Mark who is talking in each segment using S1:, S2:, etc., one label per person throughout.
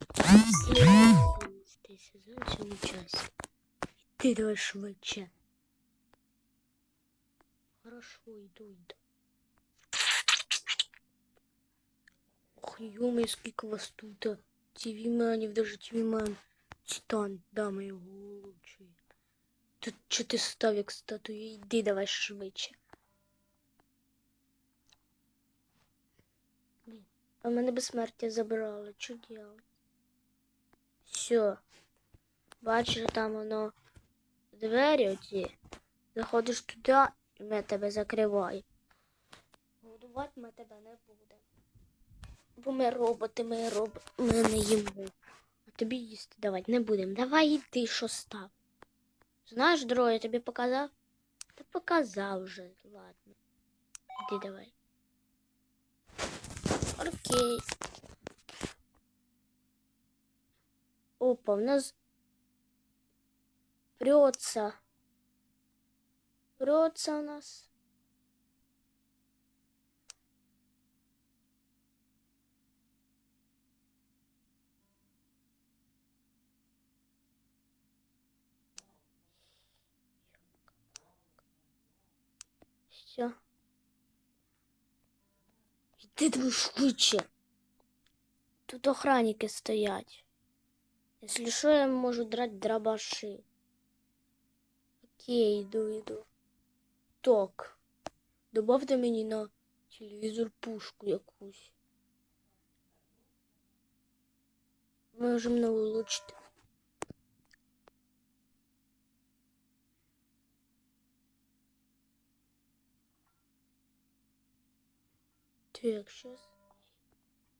S1: 11 сезон, сьомий час. Ти давай швидше. Хорошо, йду, йду. Ох, йоми, скільки вас тут. Тівіменів, даже тівімен. Титан, дама його лучший. Тут що ти став як статуя? Йди давай швидше. А мене безсмертя забрали. Що делать? Все. Бачиш, там воно двері оці. Заходиш туди, і ми тебе закриваємо. Годувати ми тебе не будемо. Бо ми роботи, ми роботи, ми не їмо. А тобі їсти давати не будемо. Давай іди, що став. Знаєш, Дро, я тобі показав? Та показав вже, ладно. Іди давай. Окей. Опа, у нас прется. Прется у нас. Все. Іди там швидше. Тут охранники стоять. Если что, я можу драть дробаши. Окей, иду, иду. Так. Добавте мені на телевізор пушку якусь. Може мене улучшити. Так, сейчас.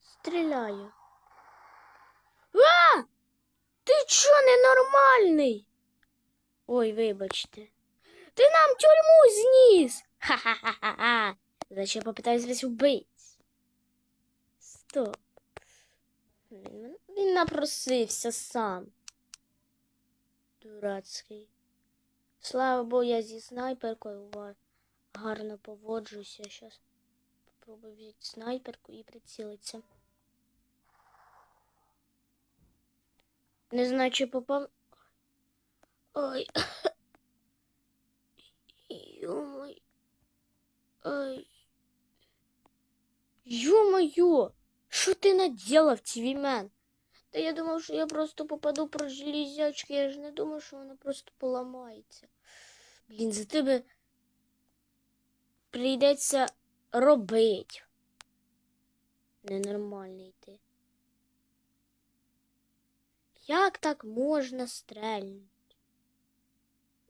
S1: Стреляю. Чо ненормальний? Ой, вибачте. Ти нам тюрму зніс. Ха-ха-ха-ха. Значить, я попитаюсь вас вбити. Стоп. Він, він напросився сам. Дурацький. Слава Богу, я зі снайперкою гарно поводжуся. Зараз попробую взяти снайперку і прицілитися. Не знаю, чи попав. Ой. Ё-моё. Ай. Ё-моё! Що ти наделав, TV-мен? Та я думав, що я просто попаду про железячки, я ж не думав, що вона просто поламається. Блін, за тебе прийдеться робити. Ненормальний ти. Як так можна стрельнути?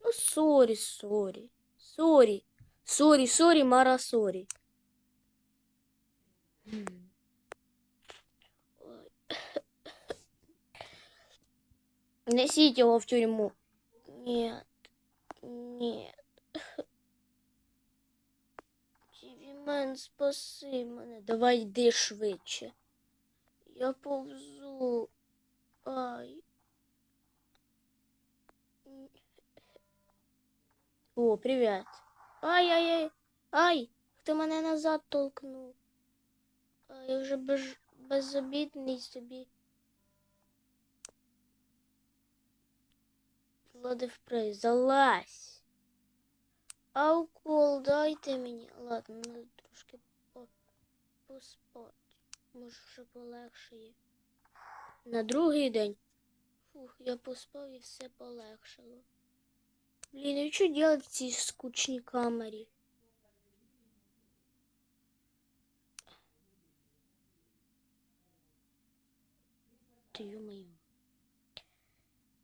S1: Ну, сорі, сорі. Сорі. Сорі, сорі, Мара, сорі. М. Ой. Несіть його в тюрму. Нет, нет. Тівімен, спаси мене. Давай йди швидше. Я повзу. Ай. О, привіт. Ай-ай-ай. Ай, хто мене назад толкнув. А, я вже без, безобідний собі. Владив прей, залазь. А дайте мені. Ладно, надо трошки по, поспати. Може, вже полегшає. На другий день. Фух, я поспав і все полегшало. Блін, і що делать в цій скучній камері? Та ё-моё.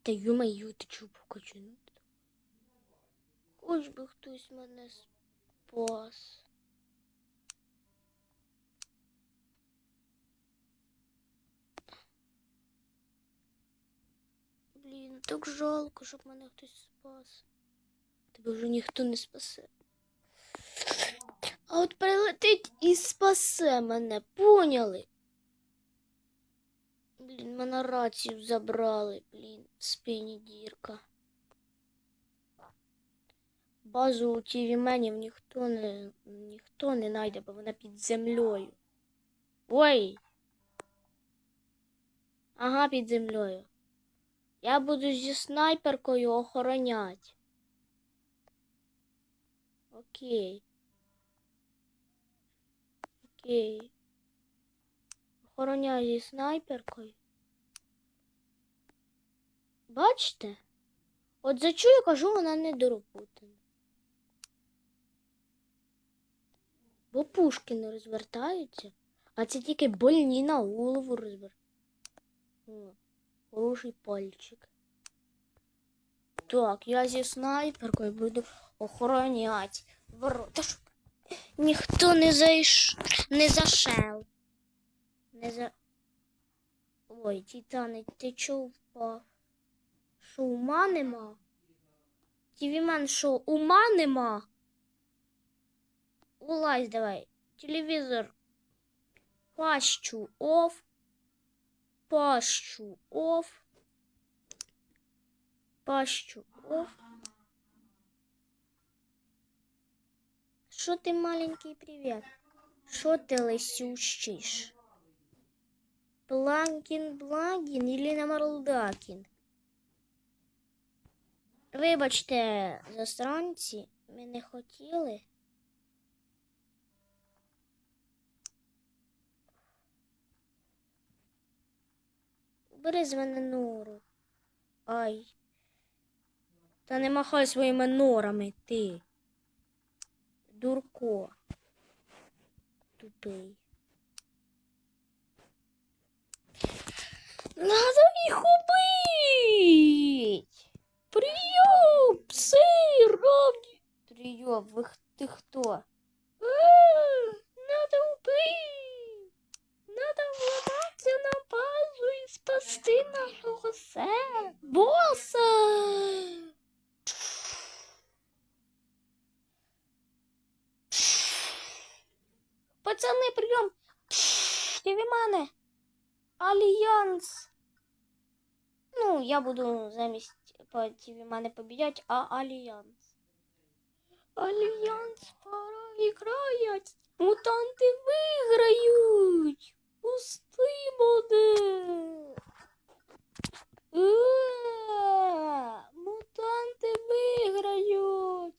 S1: Та ё-моё, ти чого покачанути? Хоч би хтось мене спас. Блін, так жалко, щоб мене хтось спас. Тебе вже ніхто не спасе. А от прилетить і спасе мене, поняли? Блін, мене рацію забрали, блін, в спині дірка. Базу у тівіменів ніхто не ніхто не знайде, бо вона під землею. Ой! Ага, під землею. Я буду зі снайперкою охороняти. Окей. Окей. Охороняю зі снайперкою. Бачите? От за що я кажу, вона не доропутана. Бо пушки не розвертаються, а це тільки больні на голову розвертаються. Хороший пальчик. Так, я зі снайперкою буду охороняти ворота, щоб ніхто не зайш... не зашел. Не за... Ой, Титаник, ти чого впав? Що, ума нема? Тівімен, що, ума нема? Улазь давай. Телевізор. Пащу оф. Пащу оф. Пащу оф. Що ти маленький привіт? Що ти лисющиш? Планкін Бланкін или Намарлдакін? Вибачте, засранці, ми не хотіли. Бери з мене нору. Ай. Та не махай своїми норами, ти. Дурко. Тупий. Надо їх убить! Прийом! Пси ровні! Прийом, ви ти хто? А, Надо убить! Надо вломатися на базу і спасти нашого се... боса! Пацани, прийом! Ти мене! Альянс! Ну, я буду замість по тебе мене побіжать, а Альянс. Альянс пора іграють. Мутанти виграють. Пусти буде. Е, Мутанти виграють.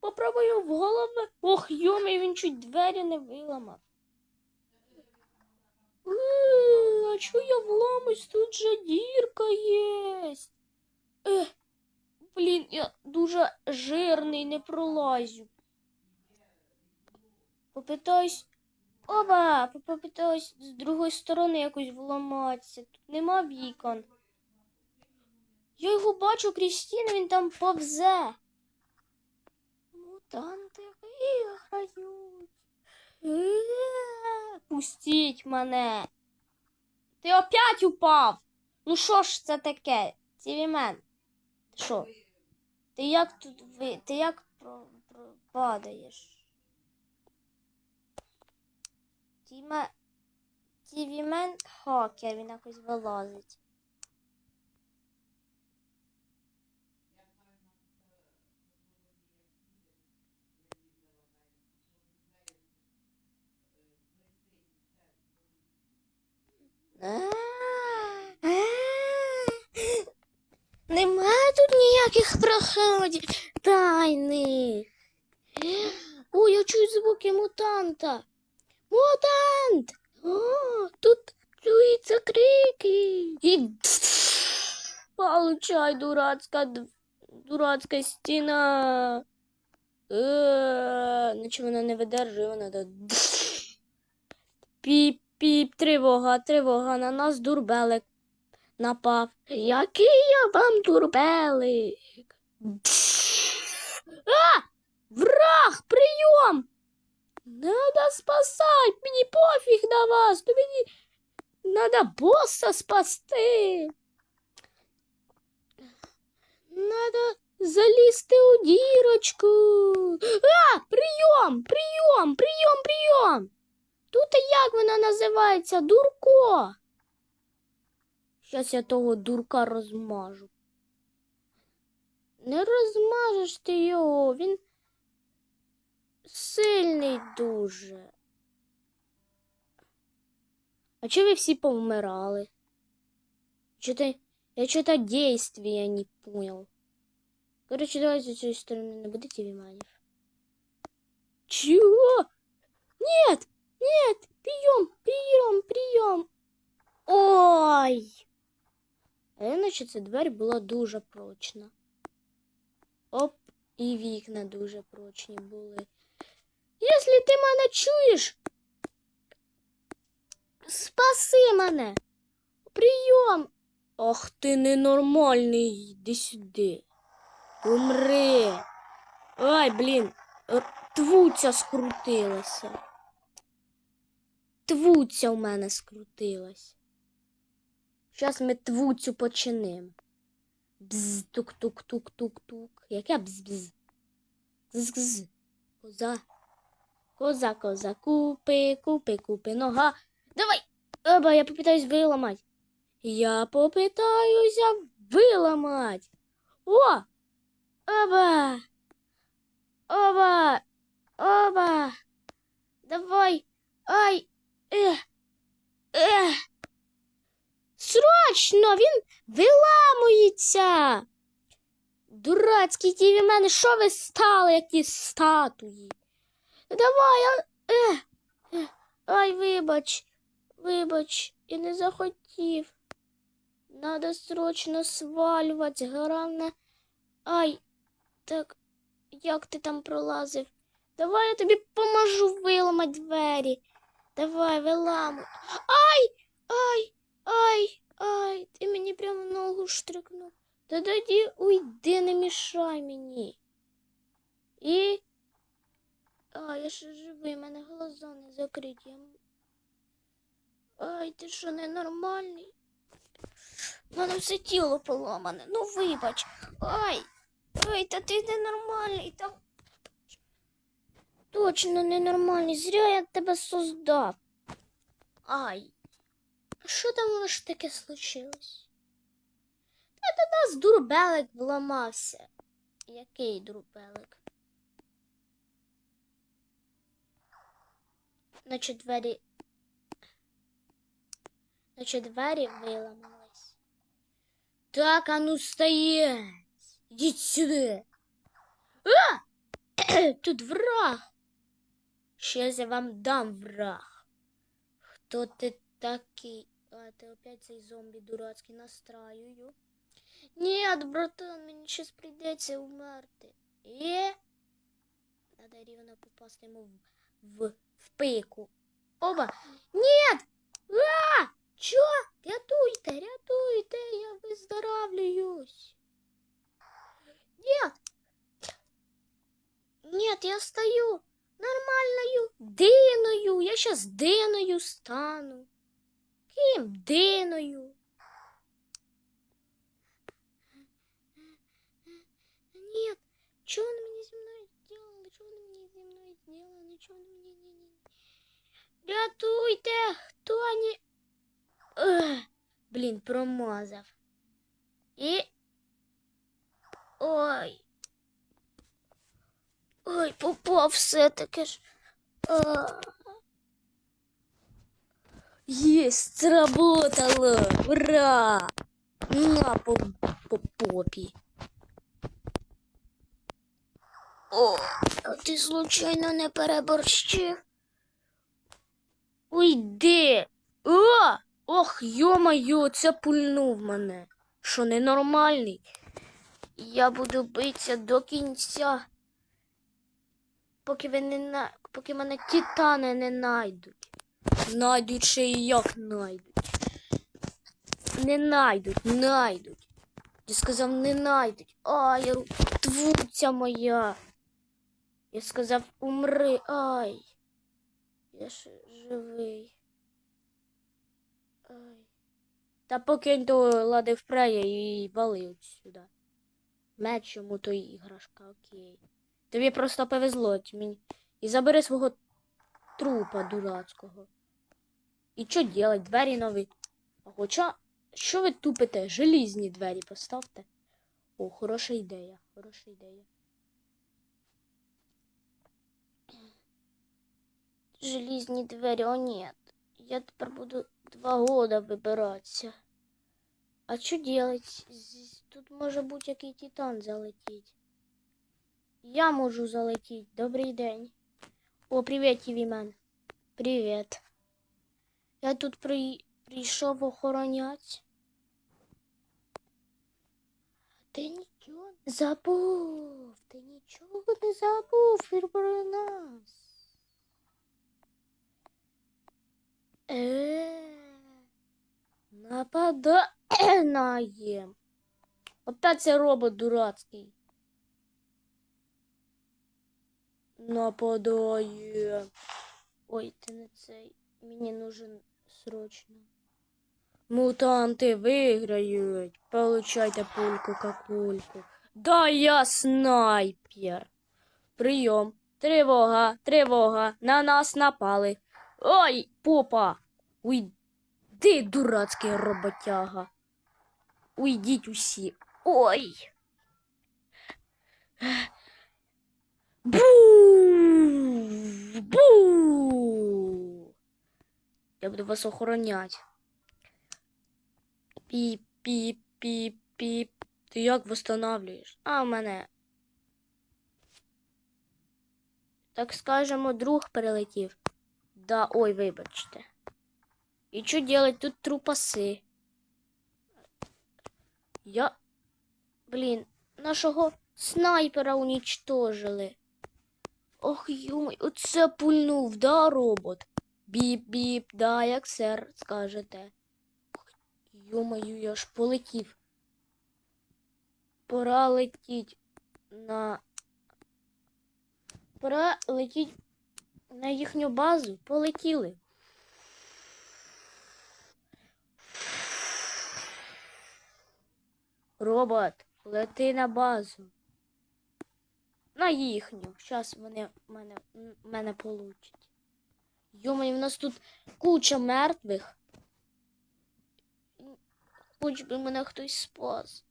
S1: Попробую в голову. Ох, йомий, він чуть двері не виламав. Е, А чого я вламусь? Тут же дірка єсть. Ех, блін, я дуже жирний, не пролазю. Попитаюсь. Оба! Попитаюсь з другої сторони якось вламатися. Тут нема вікон. Я його бачу крізь стіни, він там повзе. Мутанти виграють. Е, Пустіть мене. Ти опять упав. Ну що ж це таке? Цівімен. Ти що? Ти як тут ви? Ти як про, про, падаєш? Тіма... Тівімен хакер, він якось вилазить. Нема тут ніяких проходів тайних. Ой, я чую звуки мутанта. Мутант! О, тут чуються крики. І получай, дурацька, дурацька стіна. Е, Наче вона не видержує, вона да. Піп-піп, тривога, тривога, на нас дурбелик напав. Який я вам дурбелик? А! Враг, прийом! Надо спасать, мені пофіг на вас, то мені надо босса спасти. Надо залізти у дірочку. А, прийом, прийом, прийом, прийом. Тут як вона називається? Дурко. Щас я того дурка розмажу. Не розмажеш ти його, він сильний дуже. А чи ви всі повмирали? Что-то я что-то действия не понял. Короче, давайте с этой стороны не будете внимания. Чего? Нет, нет, прием, прием, прием. Ой. А іначе ця двері була дуже прочна. Оп, і вікна дуже прочні були. Якщо ти мене чуєш, спаси мене. Прийом. Ах ти ненормальний, йди сюди. Умри. Ай, блін, твуця скрутилася. Твуця в мене скрутилась. Зараз ми твуцю починимо. Бз, тук-тук-тук-тук-тук. Яке бз-бз? З-з. Коза. Коза, коза, купи, купи, купи, нога. Давай! Оба, я попытаюсь выломать. Я попытаюсь выломать. О! Оба! Оба! Оба! Давай! Ай! Ех! Ех! Срочно! Він виламується! Дурацький ті від мене, що ви стали, які статуї? Давай, а... Ех! Ех! Ай, вибач, вибач, я не захотів. Надо срочно свалювати, головне. Ай, так, як ти там пролазив? Давай я тобі поможу виламати двері. Давай, виламуй. Ай! Ай! Ай! Ай! Ти мені прямо ногу штрикнув. Та тоді уйди, не мішай мені. І. А, я ще живий, в мене глаза не закриті. Ай, ти що, ненормальний? У мене все тіло поламане. Ну вибач. Ай! Ай, та ти ненормальний. Та... Точно ненормальний. Зря я тебе создав. Ай. А що там воно ж таке случилось? Та до нас дурбелик вламався. Який дурбелик? Наче двері. Наче двері виламались. Так, а ну стоять. Ідіть сюди. А! Тут враг. Щас я вам дам враг. Хто ти такий? А, ти опять цей зомбі дурацький настраюю. Ні, братан, мені щас прийдеться вмерти. І Надо рівно попасти йому в, в, в пику. Оба. Нет! А! Чо? Рятуйте, рятуйте, я выздоравливаюсь. Нет! Нет, я стою нормальною диною. Я щас диною стану. Ким диною? Нет, что он мне со мной сделал? Что он мне со мной сделал? Ничего он мне не, не, не. Рятуйте, хто не... Блін, промазав. І... Ой. Ой, попав все-таки ж. А. Єсть, сработало! Ура! На по, по. О, а ти случайно не переборщив? Уйди! О! Ох, йо-моє, це пульнув мене. Що ненормальний? Я буду битися до кінця. Поки ви не на... поки мене титани не найдуть. Найдуть ще і як найдуть. Не найдуть, найдуть. Я сказав, не найдуть. Ай, ру- твуця моя. Я сказав, умри. Ай. Я ж живий. Ай. Та покинь то лади впреє і вали сюди. Меч йому то іграшка, окей. Тобі просто повезло ті мені. І забери свого трупа дурацького. І що делать? Двері нові. Хоча, що ви тупите? Желізні двері поставте. О, хороша ідея, хороша ідея. Желізні двері, о ні. Я тепер буду два года вибиратися. А що делать? Тут може будь-який титан залетіть. Я можу залетіти. Добрий день. О, привіт, Тівімен. Привіт. Я тут при... прийшов охоронять. Ти нічого не забув. Ти нічого не забув про нас. Е, нападаємо. Опять це робот дурацький. Нападає. Ой, ти не цей. Мені нужен срочно. Мутанти виграють. Получайте пульку какульку. Да я снайпер. Прийом. Тривога, тривога. На нас напали. Ой, попа. Уйди, дурацький роботяга. Уйдіть усі. Ой. Бу! Бу! Я буду вас охороняти. Піп, піп, піп, піп. Ти як восстанавлюєш? А мене. Так скажемо, друг перелетів. Да, ой, вибачте. І що делать? Тут трупаси. Я. Блін, нашого снайпера унічтожили. Ох, юмой, оце пульнув, да, робот? Біп-біп, да, як сер, скажете. Йомаю, я ж полетів. Пора летіть на. Пора летіть на їхню базу. Полетіли. Робот, лети на базу. На їхню. Вони мене, м- мене получать. Йомаю, в нас тут куча мертвих. Хоч би мене хтось спас.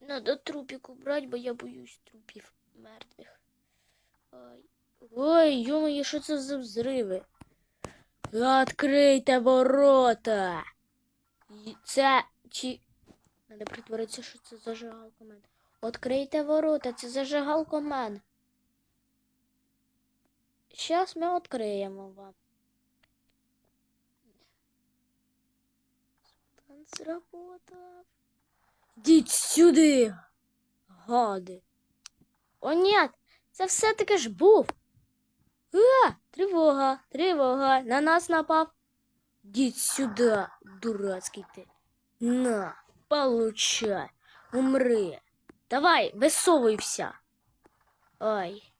S1: Надо трупик убрать, бо я боюсь трупів мертвих. Ой, Ой йомає, що це за взриви? Відкрийте ворота. Це чи. Надо притворитися, що це зажигалка мен. Відкрийте ворота, це зажигалка мен. Щас ми відкриємо вам. План сработав. Йдіть сюди, гади. О, ні, це все-таки ж був. А, тривога, тривога, на нас напав. Йдіть сюди, дурацький ти. На, получай, умри. Давай, висовуйся. Ой.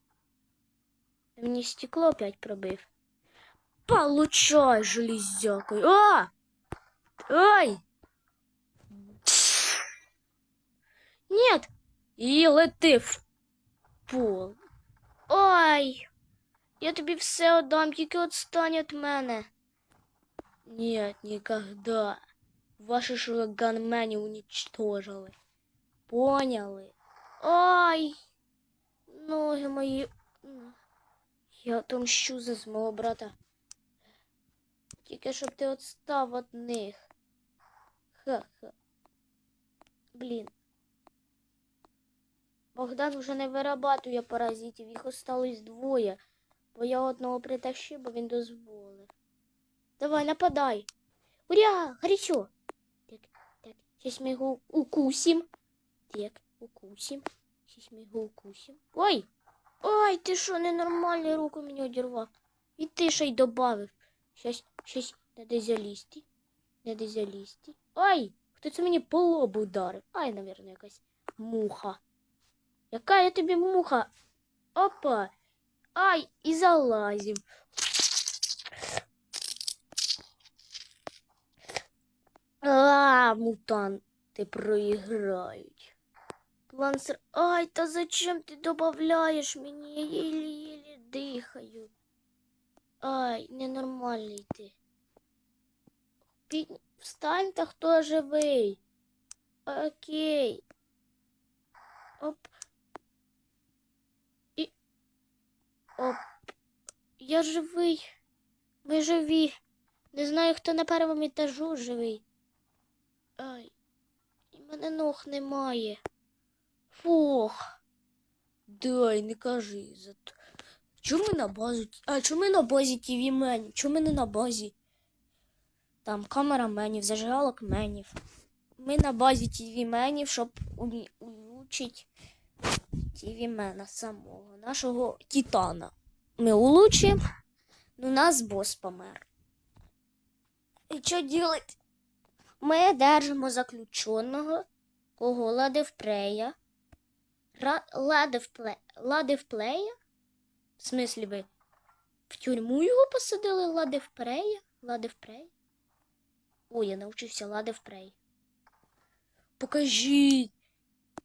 S1: Мені стекло опять пробив. Получай, железякой. А! Ай! Нет! І лети в пол. Ой! Я тобі все отдам, тільки отстань від мене. Нет, никогда. Ваши шуганмени уничтожили. Поняли? Ай! Ноги мої. Я отомщу за свого брата. Тільки щоб ти отстав від них. Ха-ха. Блін. Богдан вже не вирабатує паразитів, їх осталось двоє. Бо я одного притащив, бо він дозволив. Давай, нападай. Уря, горячо. Так, так, сейчас мы его укусим. Так, укусим. Сейчас мы его укусим. Ой! Ой, ти що, ненормальний руку мені одірвав. І ти ще й добавив. Щас, щас, надо залізти. Надо залізти. Ай! Хто це мені по лобу ударив? Ай, навірно, якась муха. Яка я тобі муха? Опа! Ай, і залазим. А, мутанти проіграють. План ср... Ай, та зачем ти додаєш мені? Я єлі-єлі дихаю. Ай, ненормальний ти. Під... Встань та хто живий. Окей. Оп. І... Оп. Я живий. Ми живі. Не знаю, хто на першому етажу живий. Ай. І мене ног немає. Фух. Дай, не кажи. Чому на базу? ті- А чому на базі TV менів? Чому не на базі? Там камера менів, зажигалок менів. Ми на базі TV менів, щоб умі- TV мена самого, нашого Титана. Ми улучшимо, ну нас бос помер. І що делать? Ми держимо заключеного, кого Ладевпрея. Ра... Ладевпле... Ладевплея? В смислі ви в тюрму його посадили Ладевпрея? Ладевпрей? Ой, я навчився Ладевпрей. Покажіть.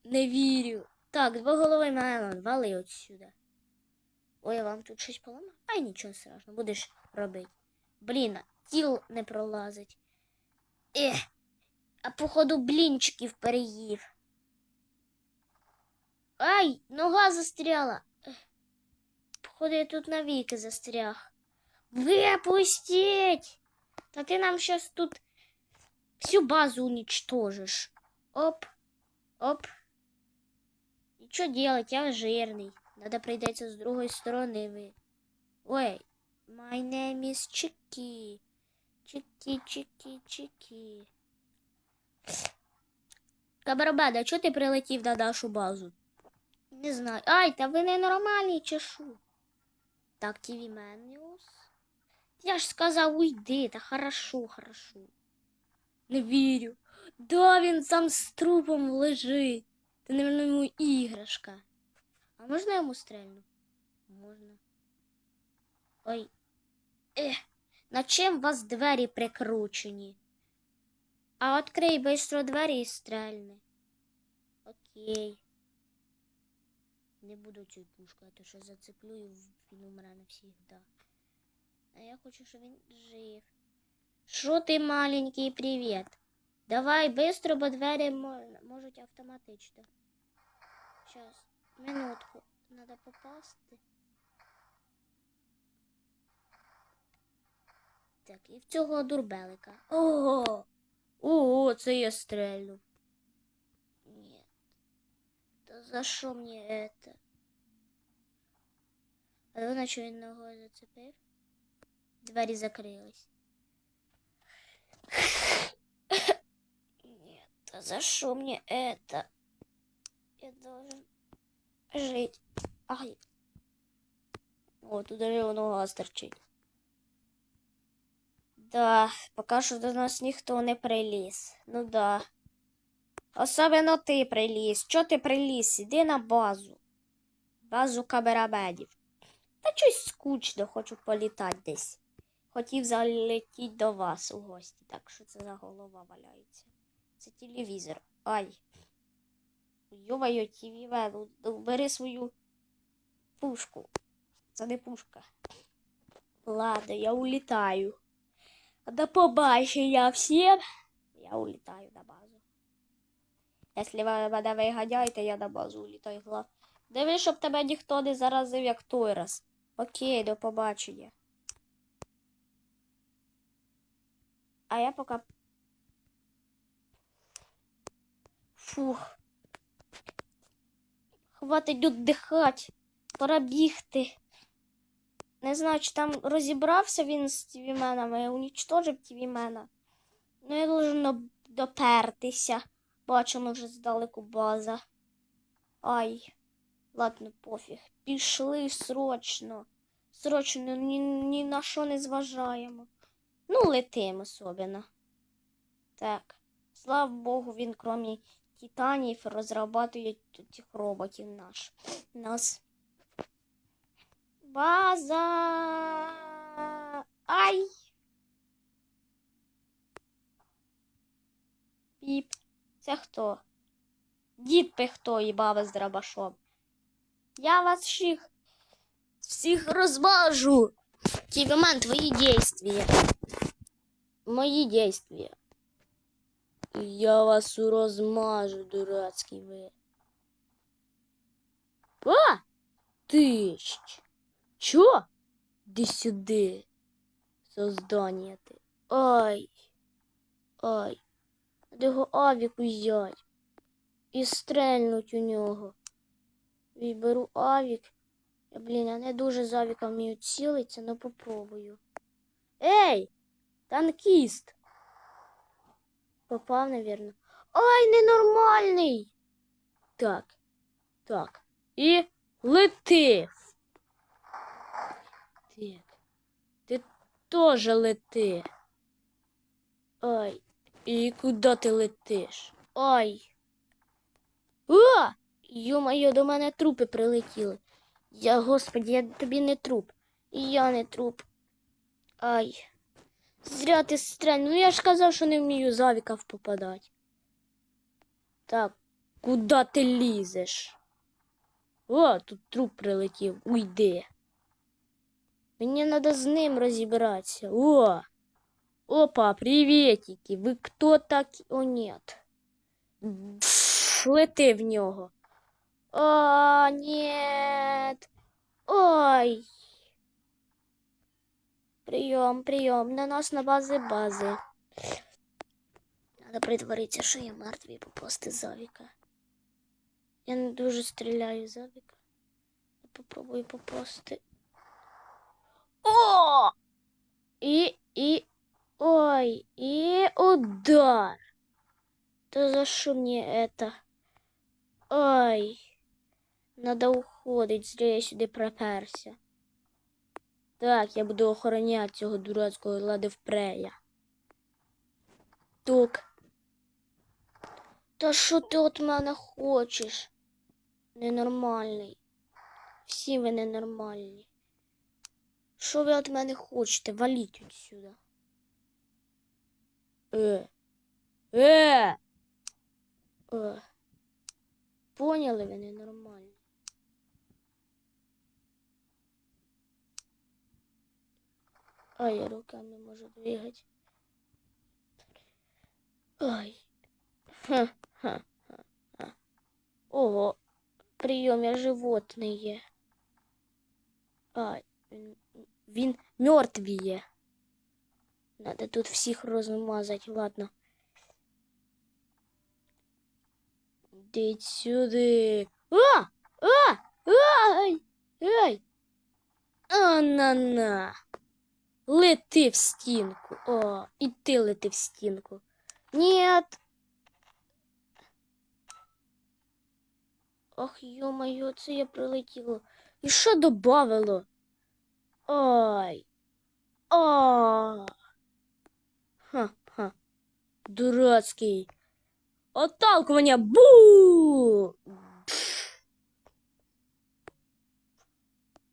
S1: Не вірю. Так, двоголовий мелон, вали отсюда. Ой, я вам тут щось поламав? Ай, нічого страшного, будеш робити. Блін, тіл не пролазить. Ех, а походу блінчиків переїв. Ай, нога застряла. Ех, Походу, я тут навіки застряг. Випустіть! Та ти нам щас тут всю базу уничтожишь. Оп, оп. И что делать? Я жирный. Надо прийдеться с другой стороны. Вы. Ой, my name is Чики. Чики, Чики, Чики. Кабарбеда, чого ти прилетів на нашу базу? Не знаю. Ай, та ви ненормальні чи що? Так, TV Menus. Я ж сказав, уйди, та хорошо, хорошо. Не вірю. Да, він сам з трупом лежить. Ти, наверное, йому іграшка. А можна йому стрельну? Можна. Ой. Ех, на чим у вас двері прикручені? А відкрий бистро двері і стрельни. Окей. Не буду цю пушку, а то що зацеплю і він умре навсігда. А я хочу, щоб він жив. Що ти маленький привіт? Давай быстро, бо двері мо- можуть автоматично. Сейчас, минутку. Надо попасти. Так, і в цього дурбелика. Ого! Ого, це я стрельну. Ні. Та за що мені это? А вона що він ногою зацепив? Двері закрились. Нет, а за что мне это? Я должен жить. Ай. О, тут даже нога торчить. Да, пока що до нас ніхто не приліз. Ну да. Особливо ти приліз. Чо ти приліз? Іди на базу. Базу каберабедів. Та щось скучно, хочу політати десь. Хотів залетіти до вас у гості, так що це за голова валяється. Це телевізор. Ай. Йоваю, тівіве, ну, бери свою пушку. Це не пушка. Ладно, я улітаю. До побачення всім. Я улітаю на базу. Якщо ви мене виганяєте, я на базу улітаю. Диви, щоб тебе ніхто не заразив, як той раз. Окей, до побачення. А я пока. Фух. Хватить віддихати. Пора бігти. Не знаю, чи там розібрався він з тівіменами, унічтожив тівімена. Ну, я должен допертися. Бачимо вже здалеку база. Ай. Ладно, пофіг. Пішли срочно. Срочно, ні, ні на що не зважаємо. Ну, летим особенно. Так. Слава Богу, він, крім титанів, розрабатує тут цих роботів наш. Нас. База. Ай! Піп. Це хто? Дід Пихто і баба з дробашом. Я вас всіх всіх розмажу. Тівіман, твої действия. Мої действия. Я вас розмажу, дурацький ви. А! Ти ж. Чо? Іди сюди. Создання ти. Ай. Ай. Де його авік узять. І стрельнуть у нього. Виберу авік. Я, блін, я не дуже з авіка вмію цілитися, но попробую. Ей! Танкіст! Попав, навірно. Ай, ненормальний! Так. Так. І летив. Так. Ти теж лети. Ай. І куди ти летиш? Ай. О! Йо-моє, до мене трупи прилетіли. Я, господі, я тобі не труп. І я не труп. Ай. Зря ти стрель. Ну я ж казав, що не вмію з авіків попадати. Так, куди ти лізеш? О, тут труп прилетів. Уйди. Мені треба з ним розібратися. О! Опа, приветики. Ви хто такі? О, нет. Лети в нього. О, нет. Ой. Прийом, прийом. На нас на бази бази. Надо притворитися, що я мертвий і попасти з авіка. Я не дуже стріляю з авіка. Попробую попасти. О! І, і, ой, і удар. Да за що мені это? Ой. Надо уходить, зря я сюди проперся. Так, я буду охороняти цього дурацького ладивпрея. Тук. Та що ти від мене хочеш? Ненормальний. Всі ви ненормальні. Що ви від мене хочете? Валіть відсюди. Е. Е. Е. Поняли ви ненормальні? Ай, я руками можу двигать. Ай. Ха, ха, ха, ха. Ого, прийом, я животний є. Ай, він, він мертвий є. Надо тут всіх розмазати, ладно. Йдіть сюди. А! А! Ай! Ай! А-на-на! Лети в стінку. О, і ти лети в стінку. Нет. Ох, ё-моё, це я прилетіло. І що добавило? Ай. А. Ха-ха. Дурацький. Отталкування. Бу!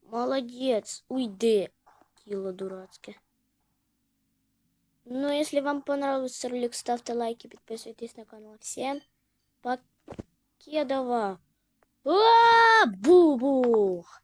S1: Молодец, уйди, кило дурацкое. Ну, если вам понравился ролик, ставьте лайки, подписывайтесь на канал. Всем покедова. А, бубух!